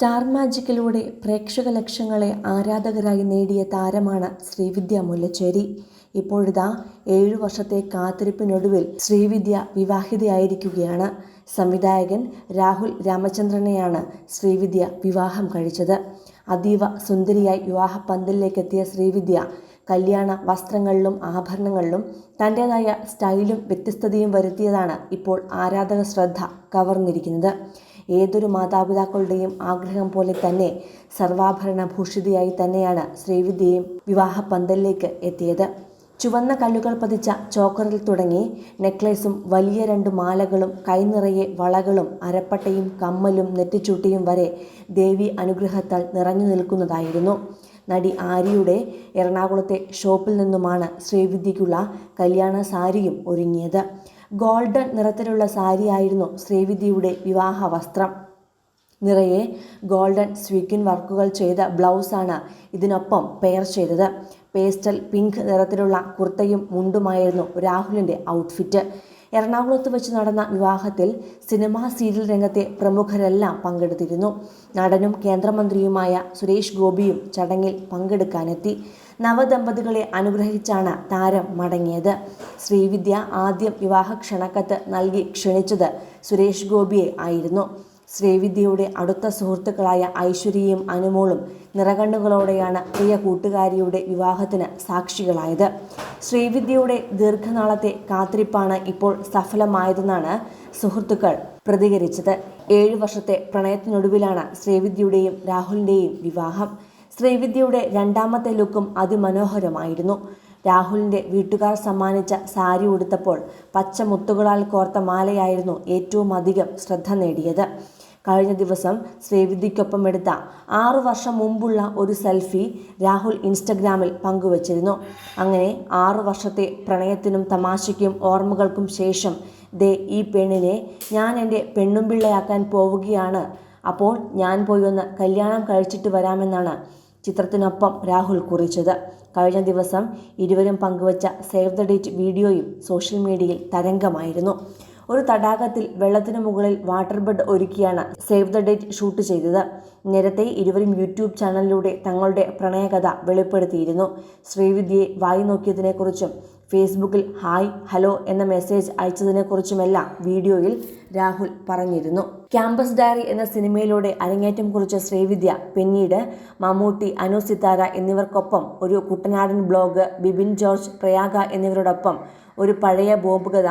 Star മാജിക്കിലൂടെ പ്രേക്ഷക ലക്ഷങ്ങളെ ആരാധകരായി നേടിയ താരമാണ് ശ്രീവിദ്യ മുല്ലച്ചേരി. ഇപ്പോഴിതാ ഏഴു വർഷത്തെ കാത്തിരിപ്പിനൊടുവിൽ ശ്രീവിദ്യ വിവാഹിതയായിരിക്കുകയാണ്. സംവിധായകൻ രാഹുൽ രാമചന്ദ്രനെയാണ് ശ്രീവിദ്യ വിവാഹം കഴിച്ചത്. അതീവ സുന്ദരിയായി വിവാഹ പന്തലിലേക്കെത്തിയ ശ്രീവിദ്യ കല്യാണ വസ്ത്രങ്ങളിലും ആഭരണങ്ങളിലും തന്റേതായ സ്റ്റൈലും വ്യത്യസ്തതയും വരുത്തിയതാണ് ഇപ്പോൾ ആരാധക ശ്രദ്ധ കവർന്നിരിക്കുന്നത്. ഏതൊരു മാതാപിതാക്കളുടെയും ആഗ്രഹം പോലെ തന്നെ സർവാഭരണ ഭൂഷിതയായി തന്നെയാണ് ശ്രീവിദ്യയും വിവാഹ പന്തലിലേക്ക് എത്തിയത്. ചുവന്ന കല്ലുകൾ പതിച്ച ചോക്കറിൽ തുടങ്ങി നെക്ലേസും വലിയ രണ്ട് മാലകളും കൈനിറയെ വളകളും അരപ്പട്ടയും കമ്മലും നെറ്റിച്ചൂട്ടിയും വരെ ദേവി അനുഗ്രഹത്താൽ നിറഞ്ഞു നിൽക്കുന്നതായിരുന്നു. നടി ആര്യയുടെ എറണാകുളത്തെ ഷോപ്പിൽ നിന്നുമാണ് ശ്രീവിദ്യയ്ക്കുള്ള കല്യാണ സാരിയും ഒരുങ്ങിയത്. ഗോൾഡൻ നിറത്തിലുള്ള സാരിയായിരുന്നു ശ്രീവിദ്യയുടെ വിവാഹ വസ്ത്രം. നിറയെ ഗോൾഡൻ സ്വീക്കിൻ വർക്കുകൾ ചെയ്ത ബ്ലൗസാണ് ഇതിനൊപ്പം പെയർ ചെയ്തത്. പേസ്റ്റൽ പിങ്ക് നിറത്തിലുള്ള കുർത്തയും മുണ്ടുമായിരുന്നു രാഹുലിന്റെ ഔട്ട്ഫിറ്റ്. എറണാകുളത്ത് വെച്ച് നടന്ന വിവാഹത്തിൽ സിനിമാ സീരിയൽ രംഗത്തെ പ്രമുഖരെല്ലാം പങ്കെടുത്തിരുന്നു. നടനും കേന്ദ്രമന്ത്രിയുമായ സുരേഷ് ഗോപിയും ചടങ്ങിൽ പങ്കെടുക്കാനെത്തി. നവദമ്പതികളെ അനുഗ്രഹിച്ചാണ് താരം മടങ്ങിയത്. ശ്രീവിദ്യ ആദ്യം വിവാഹ ക്ഷണക്കത്ത് നൽകി ക്ഷണിച്ചത് സുരേഷ് ഗോപിയെ ആയിരുന്നു. ശ്രീവിദ്യയുടെ അടുത്ത സുഹൃത്തുക്കളായ ഐശ്വര്യയും അനുമോളും നിറകണ്ണുകളോടെയാണ് പ്രിയ കൂട്ടുകാരിയുടെ വിവാഹത്തിന് സാക്ഷികളായത്. ശ്രീവിദ്യയുടെ ദീർഘനാളത്തെ കാത്തിരിപ്പാണ് ഇപ്പോൾ സഫലമായതെന്നാണ് സുഹൃത്തുക്കൾ പ്രതികരിച്ചത്. ഏഴു വർഷത്തെ പ്രണയത്തിനൊടുവിലാണ് ശ്രീവിദ്യയുടെയും രാഹുലിന്റെയും വിവാഹം. ശ്രീവിദ്യയുടെ രണ്ടാമത്തെ ലുക്കും അതിമനോഹരമായിരുന്നു. രാഹുലിന്റെ വീട്ടുകാർ സമ്മാനിച്ച സാരി ഉടുത്തപ്പോൾ പച്ച മുത്തുകളാൽ കോർത്ത മാലയായിരുന്നു ഏറ്റവും അധികം ശ്രദ്ധ നേടിയത്. കഴിഞ്ഞ ദിവസം ശ്രീവിദ്യയ്ക്കൊപ്പം എടുത്ത ആറു വർഷം മുമ്പുള്ള ഒരു സെൽഫി രാഹുൽ ഇൻസ്റ്റഗ്രാമിൽ പങ്കുവച്ചിരുന്നു. അങ്ങനെ ആറു വർഷത്തെ പ്രണയത്തിനും തമാശയ്ക്കും ഓർമ്മകൾക്കും ശേഷം ദേ ഈ പെണ്ണിനെ ഞാൻ എന്റെ പെണ്ണും പിള്ളയാക്കാൻ പോവുകയാണ്. അപ്പോൾ ഞാൻ പോയി ഒന്ന് കല്യാണം കഴിച്ചിട്ട് വരാമെന്നാണ് ചിത്രത്തിനൊപ്പം രാഹുൽ കുറിച്ചത്. കഴിഞ്ഞ ദിവസം ഇരുവരും പങ്കുവച്ച സേവ് ദ ഡേറ്റ് വീഡിയോയും സോഷ്യൽ മീഡിയയിൽ തരംഗമായിരുന്നു. ഒരു തടാകത്തിൽ വെള്ളത്തിനു മുകളിൽ വാട്ടർ ബെഡ് ഒരുക്കിയാണ് സേവ് ദ ഡേറ്റ് ഷൂട്ട് ചെയ്തത്. നേരത്തെ ഇരുവരും യൂട്യൂബ് ചാനലിലൂടെ തങ്ങളുടെ പ്രണയകഥ വെളിപ്പെടുത്തിയിരുന്നു. ശ്രീവിദ്യയെ വായി നോക്കിയതിനെക്കുറിച്ചും ഫേസ്ബുക്കിൽ ഹായ് ഹലോ എന്ന മെസ്സേജ് അയച്ചതിനെക്കുറിച്ചുമെല്ലാം വീഡിയോയിൽ രാഹുൽ പറഞ്ഞിരുന്നു. ക്യാമ്പസ് ഡയറി എന്ന സിനിമയിലൂടെ അരങ്ങേറ്റം കുറിച്ച ശ്രീവിദ്യ പിന്നീട് മമ്മൂട്ടി അനു സിത്താര എന്നിവർക്കൊപ്പം ഒരു കുട്ടനാടൻ ബ്ലോഗ് ബിബിൻ ജോർജ് പ്രയാഗ എന്നിവരോടൊപ്പം ഒരു പഴയ ബോംബ് കഥ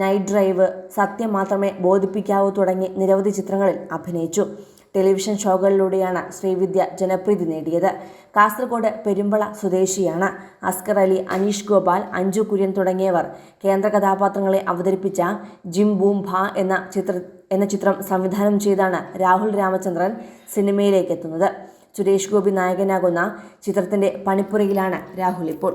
നൈറ്റ് ഡ്രൈവ് സത്യം മാത്രമേ ബോധിപ്പിക്കാവൂ തുടങ്ങി നിരവധി ചിത്രങ്ങളിൽ അഭിനയിച്ചു. ടെലിവിഷൻ ഷോകളിലൂടെയാണ് ശ്രീവിദ്യ ജനപ്രീതി നേടിയത്. കാസർഗോഡ് പെരുമ്പള സ്വദേശിയാണ്. അസ്കർ അലി അനീഷ് ഗോപാൽ അഞ്ജു കുര്യൻ തുടങ്ങിയവർ കേന്ദ്ര കഥാപാത്രങ്ങളെ അവതരിപ്പിച്ച ജിം ബൂം ഭ എന്ന ചിത്ര എന്ന ചിത്രം സംവിധാനം ചെയ്താണ് രാഹുൽ രാമചന്ദ്രൻ സിനിമയിലേക്ക് എത്തുന്നത്. സുരേഷ് ഗോപി നായകനാകുന്ന ചിത്രത്തിന്റെ പണിപ്പുരയിലാണ് രാഹുൽ ഇപ്പോൾ.